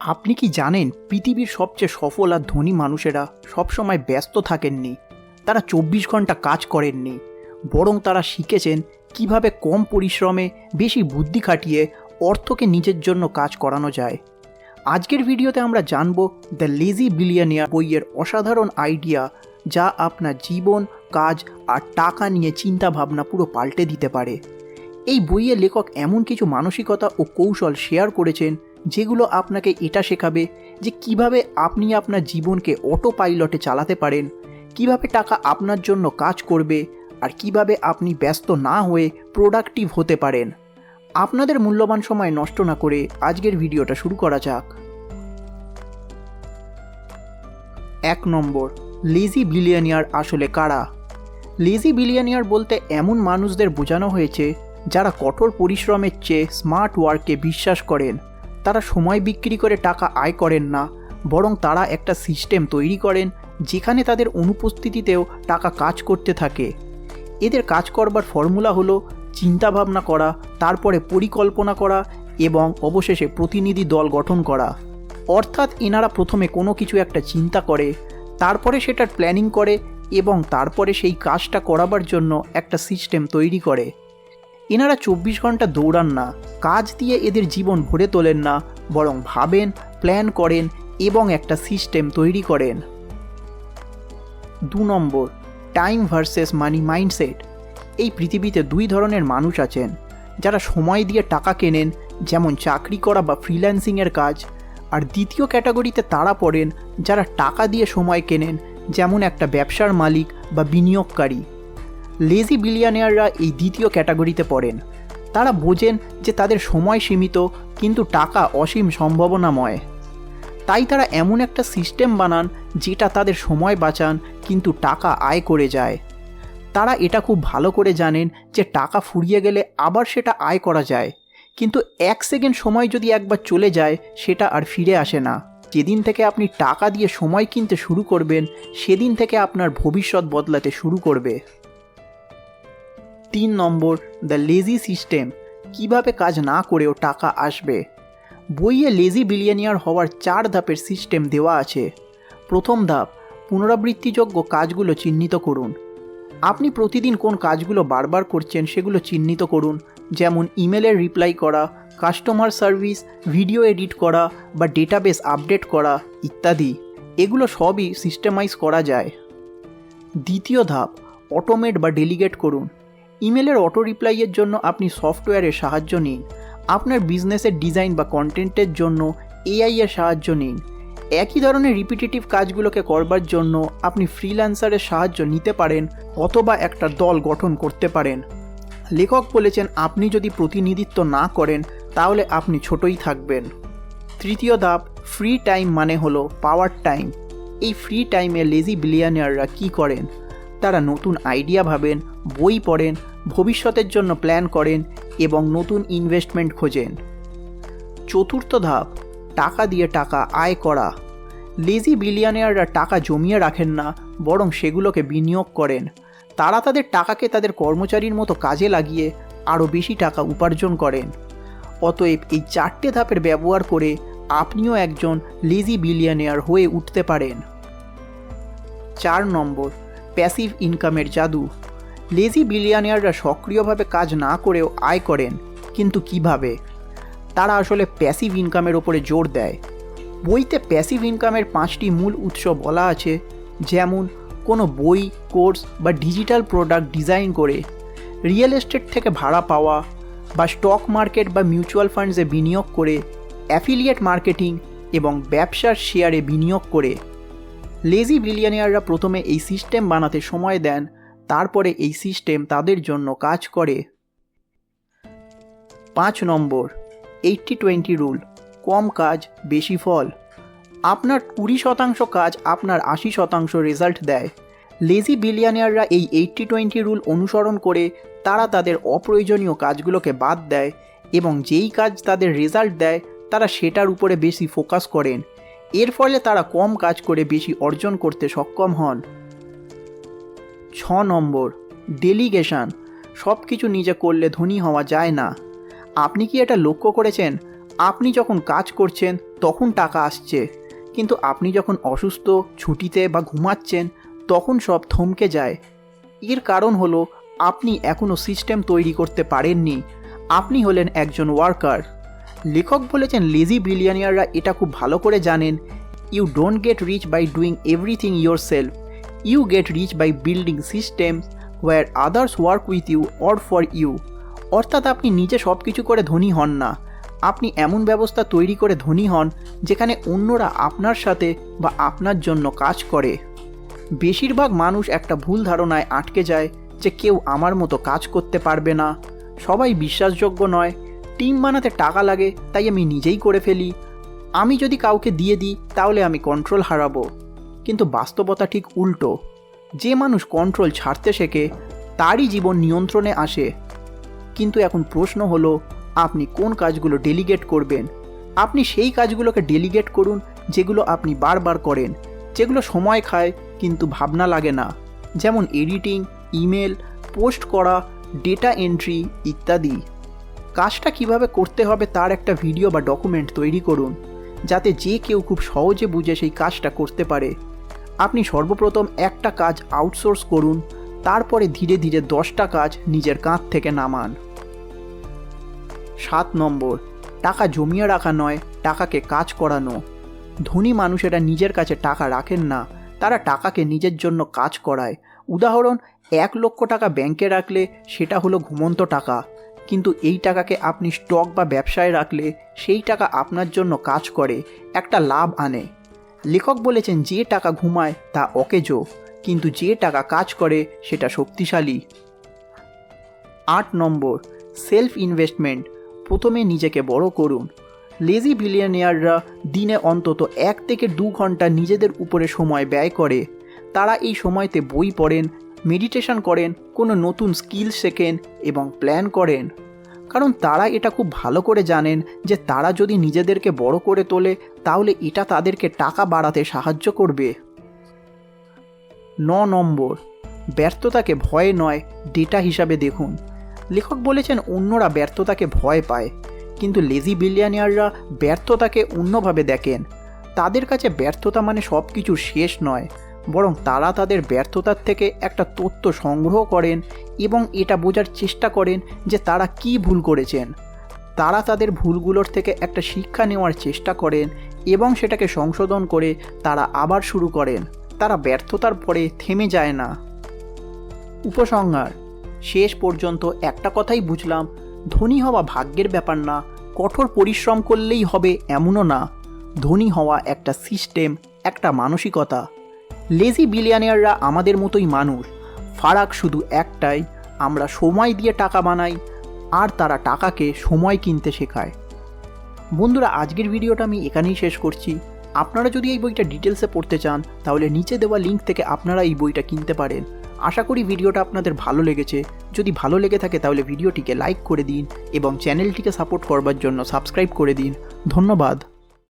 আপনি কি জানেন পৃথিবীর সবচেয়ে সফল আর ধনী মানুষেরা সবসময় ব্যস্ত থাকেননি? তারা চব্বিশ ঘণ্টা কাজ করেননি। বরং তারা শিখেছেন কীভাবে কম পরিশ্রমে বেশি বুদ্ধি খাটিয়ে অর্থকে নিজের জন্য কাজ করানো যায়। আজকের ভিডিওতে আমরা জানব দ্য লেজি বিলিয়নিয়ার বইয়ের অসাধারণ আইডিয়া যা আপনার জীবন, কাজ আর টাকা নিয়ে চিন্তা ভাবনা পুরো পাল্টে দিতে পারে। এই বইয়ের লেখক এমন কিছু মানসিকতা ও কৌশল শেয়ার করেছেন যেগুলো আপনাকে এটা শেখাবে যে কীভাবে আপনি আপনার জীবনকে অটো পাইলটে চালাতে পারেন, কীভাবে টাকা আপনার জন্য কাজ করবে আর কীভাবে আপনি ব্যস্ত না হয়ে প্রোডাক্টিভ হতে পারেন। আপনাদের মূল্যবান সময় নষ্ট না করে আজকের ভিডিওটা শুরু করা যাক। এক নম্বর লেজি বিলিয়নিয়ার আসলে কারা? লেজি বিলিয়নিয়ার বলতে এমন মানুষদের বোঝানো হয়েছে যারা কঠোর পরিশ্রমের চেয়ে স্মার্ট ওয়ার্কে বিশ্বাস করেন। তারা সময় বিক্রি করে টাকা আয় করেন না, বরং তারা একটা সিস্টেম তৈরি করেন যেখানে তাদের অনুপস্থিতিতেও টাকা কাজ করতে থাকে। এদের কাজ করবার ফর্মুলা হলো চিন্তাভাবনা করা, তারপরে পরিকল্পনা করা এবং অবশেষে প্রতিনিধি দল গঠন করা। অর্থাৎ এনারা প্রথমে কোনো কিছু একটা চিন্তা করে, তারপরে সেটার প্ল্যানিং করে এবং তারপরে সেই কাজটা করাবার জন্য একটা সিস্টেম তৈরি করে। এনারা চব্বিশ ঘণ্টা দৌড়ান না, কাজ দিয়ে এদের জীবন ভরে তোলেন না, বরং ভাবেন প্ল্যান করেন এবং একটা সিস্টেম তৈরি করেন। দু নম্বর টাইম ভার্সেস মানি মাইন্ডসেট এই পৃথিবীতে দুই ধরনের মানুষ আছেন, যারা সময় দিয়ে টাকা কেনেন, যেমন চাকরি করা বা ফ্রিল্যান্সিংয়ের কাজ, আর দ্বিতীয় ক্যাটাগরিতে তারা পড়েন, যারা টাকা দিয়ে সময় কেনেন, যেমন একটা ব্যবসার মালিক বা বিনিয়োগকারী। লেজি বিলিয়ানিয়াররা এই দ্বিতীয় ক্যাটাগরিতে পড়েন। তারা বোঝেন যে তাদের সময় সীমিত, কিন্তু টাকা অসীম সম্ভাবনাময়। তাই তারা এমন একটা সিস্টেম বানান যেটা তাদের সময় বাঁচান, কিন্তু টাকা আয় করে যায়। তারা এটা খুব ভালো করে জানেন যে টাকা ফুরিয়ে গেলে আবার সেটা আয় করা যায়। কিন্তু এক সেকেন্ড সময় যদি একবার চলে যায়, সেটা আর ফিরে আসে না। যেদিন থেকে আপনি টাকা দিয়ে সময় কিনতে শুরু করবেন, সেদিন থেকে আপনার ভবিষ্যৎ বদলাতে শুরু করবে। তিন নম্বর, দ্য লেজি সিস্টেম কীভাবে কাজ না করেও টাকা আসবে। বইয়ে লেজি বিলিয়নিয়ার হওয়ার চার ধাপের সিস্টেম দেওয়া আছে। প্রথম ধাপ, পুনরাবৃত্তিযোগ্য কাজগুলো চিহ্নিত করুন। আপনি প্রতিদিন কোন কাজগুলো বারবার করছেন সেগুলো চিহ্নিত করুন, যেমন ইমেলের রিপ্লাই করা, কাস্টমার সার্ভিস, ভিডিও এডিট করা বা ডেটাবেস আপডেট করা ইত্যাদি। এগুলো সবই সিস্টেমাইজ করা যায়। দ্বিতীয় ধাপ, অটোমেট বা ডেলিগেট করুন। ইমেলের অটো রিপ্লাইয়ের জন্য আপনি সফটওয়্যারের সাহায্য নিন। আপনার বিজনেসের ডিজাইন বা কন্টেন্টের জন্য এআই এর সাহায্য নিন। একই ধরনের রিপিটেটিভ কাজগুলোকে করবার জন্য আপনি ফ্রিল্যান্সারের সাহায্য নিতে পারেন অথবা একটা দল গঠন করতে পারেন। লেখক বলেছেন, আপনি যদি প্রতিনিধিত্ব না করেন, তাহলে আপনি ছোটই থাকবেন। তৃতীয় ধাপ, ফ্রি টাইম মানে হলো পাওয়ার টাইম। এই ফ্রি টাইমে লেজি বিলিয়ানিয়াররা কী করেন? তারা নতুন আইডিয়া ভাবেন, বই পড়েন, ভবিষ্যতের জন্য প্ল্যান করেন এবং নতুন ইনভেস্টমেন্ট খোঁজেন। চতুর্থ ধাপ, টাকা দিয়ে টাকা আয় করা। লেজি বিলিয়নিয়াররা টাকা জমিয়ে রাখেন না, বরং সেগুলোকে বিনিয়োগ করেন। তারা তাদের টাকাকে তাদের কর্মচারীর মতো কাজে লাগিয়ে আরও বেশি টাকা উপার্জন করেন। অতএব এই চারটে ধাপের ব্যবহার করে আপনিও একজন লেজি বিলিয়নিয়ার হয়ে উঠতে পারেন। চার নম্বর প্যাসিভ ইনকামের জাদু। লেজি বিলিয়ানিয়াররা সক্রিয়ভাবে কাজ না করেও আয় করেন, কিন্তু কীভাবে? তারা আসলে প্যাসিভ ইনকামের ওপরে জোর দেয়। বইতে প্যাসিভ ইনকামের পাঁচটি মূল উৎস বলা আছে, যেমন কোনো বই, কোর্স বা ডিজিটাল প্রোডাক্ট ডিজাইন করে, রিয়েল এস্টেট থেকে ভাড়া পাওয়া বা স্টক মার্কেট বা মিউচুয়াল ফান্ডসে বিনিয়োগ করে, অ্যাফিলিয়েট মার্কেটিং এবং ব্যবসার শেয়ারে বিনিয়োগ করে। লেজি বিলিয়নিয়াররা প্রথমে এই সিস্টেম বানাতে সময় দেন, তারপরে এই সিস্টেম তাদের জন্য কাজ করে। পাঁচ নম্বর এইটটি টোয়েন্টি রুল কম কাজ, বেশি ফল। আপনার কুড়ি শতাংশ কাজ আপনার আশি শতাংশ রেজাল্ট দেয়। লেজি বিলিয়ানিয়াররা এই এইটটি টোয়েন্টি রুল অনুসরণ করে তারা তাদের অপ্রয়োজনীয় কাজগুলোকে বাদ দেয় এবং যেই কাজ তাদের রেজাল্ট দেয়, তারা সেটার উপরে বেশি ফোকাস করেন। এর ফলে তারা কম কাজ করে বেশি অর্জন করতে সক্ষম হন। ছ নম্বর ডেলিগেশন সব কিছু নিজে করলে ধনী হওয়া যায় না। আপনি কি এটা লক্ষ্য করেছেন? আপনি যখন কাজ করছেন, তখন টাকা আসছে। কিন্তু আপনি যখন অসুস্থ, ছুটিতে বা ঘুমাচ্ছেন, তখন সব থমকে যায়। এর কারণ হলো, আপনি এখনও সিস্টেম তৈরি করতে পারেননি। আপনি হলেন একজন ওয়ার্কার লেখক বলেছেন লেজি বিলিয়নিয়াররা এটা খুব ভালো করে জানেন। You don't get rich by doing everything yourself you get rich by building system where others work with you or for you অর্থাৎ আপনি নিজে সব কিছু করে ধনী হন না। আপনি এমন ব্যবস্থা তৈরি করে ধনী হন, যেখানে অন্যরা আপনার সাথে বা আপনার জন্য কাজ করে। বেশিরভাগ মানুষ একটা ভুল ধারণায় আটকে যায় যে কেউ আমার মতো কাজ করতে পারবে না। সবাই বিশ্বাসযোগ্য নয়। টিম বানাতে টাকা লাগে, তাই আমি নিজেই করে ফেলি। আমি যদি কাউকে দিয়ে দিই, তাহলে আমি কন্ট্রোল হারাবো। কিন্তু বাস্তবতা ঠিক উল্টো। যে মানুষ কন্ট্রোল ছাড়তে শেখে, তারই জীবন নিয়ন্ত্রণে আসে। কিন্তু এখন প্রশ্ন হলো, আপনি কোন কাজগুলো ডেলিগেট করবেন? আপনি সেই কাজগুলোকে ডেলিগেট করুন, যেগুলো আপনি বারবার করেন, যেগুলো সময় খায়, কিন্তু ভাবনা লাগে না। যেমন এডিটিং ইমেল পোস্ট করা ডেটা এন্ট্রি ইত্যাদি। কাজটা কীভাবে করতে হবে তার একটা ভিডিও বা ডকুমেন্ট তৈরি করুন, যাতে যে কেউ খুব সহজে বুঝে সেই কাজটা করতে পারে। আপনি সর্বপ্রথম একটা কাজ আউটসোর্স করুন, তারপরে ধীরে ধীরে দশটা কাজ নিজের কাঁধ থেকে নামান। সাত নম্বর, টাকা জমিয়ে রাখা নয়, টাকাকে কাজ করানো। ধনী মানুষেরা নিজের কাছে টাকা রাখেন না, তারা টাকাকে নিজের জন্য কাজ করায়। উদাহরণ, এক লক্ষ টাকা ব্যাংকে রাখলে সেটা হলো ঘুমন্ত টাকা। কিন্তু এই টাকাকে আপনি স্টক বা ব্যবসায় রাখলে সেই টাকা আপনার জন্য কাজ করে, একটা লাভ আনে। লেখক বলেছেন, যে টাকা ঘুমায়, তা অকেজো। কিন্তু যে টাকা কাজ করে, সেটা শক্তিশালী। আট নম্বর সেলফ ইনভেস্টমেন্ট প্রথমে নিজেকে বড় করুন। লেজি বিলিয়নিয়াররা দিনে অন্তত এক থেকে দু ঘণ্টা নিজেদের উপরে সময় ব্যয় করে। তারা এই সময়তে বই পড়েন মেডিটেশন করেন, কোনো নতুন স্কিল শেখেন এবং প্ল্যান করেন। কারণ তারা এটা খুব ভালো করে জানেন যে তারা যদি নিজেদেরকে বড় করে তোলে, তাহলে এটা তাদেরকে টাকা বাড়াতে সাহায্য করবে। ন নম্বর, ব্যর্থতাকে ভয় নয়, ডেটা হিসাবে দেখুন। লেখক বলেছেন, অন্যরা ব্যর্থতাকে ভয় পায়, কিন্তু লেজি বিলিয়ানিয়াররা ব্যর্থতাকে অন্যভাবে দেখেন। তাদের কাছে ব্যর্থতা মানে সব কিছুর শেষ নয়। বরং তারা তাদের ব্যর্থতার থেকে একটা তথ্য সংগ্রহ করেন এবং এটা বোঝার চেষ্টা করেন যে তারা কি ভুল করেছেন। তারা তাদের ভুলগুলোর থেকে একটা শিক্ষা নেওয়ার চেষ্টা করেন এবং সেটাকে সংশোধন করে তারা আবার শুরু করেন। তারা ব্যর্থতার পরে থেমে যায় না। উপসংহার, শেষ পর্যন্ত একটা কথাই বুঝলাম, ধনী হওয়া ভাগ্যের ব্যাপার না, কঠোর পরিশ্রম করলেই হবে এমনও না। ধনী হওয়া একটা সিস্টেম একটা মানসিকতা। লেজি বিলিয়ানিয়াররা আমাদের মতোই মানুষ। ফারাক শুধু একটাই, আমরা সময় দিয়ে টাকা বানাই, আর তারা টাকাকে সময় কিনতে শেখায়। বন্ধুরা, আজকের ভিডিওটা আমি এখানেই শেষ করছি। আপনারা যদি এই বইটা ডিটেলসে পড়তে চান, তাহলে নিচে দেওয়া লিঙ্ক থেকে আপনারা এই বইটা কিনতে পারেন। আশা করি ভিডিওটা আপনাদের ভালো লেগেছে। যদি ভালো লেগে থাকে, তাহলে ভিডিওটিকে লাইক করে দিন এবং চ্যানেলটিকে সাপোর্ট করবার জন্য সাবস্ক্রাইব করে দিন। ধন্যবাদ।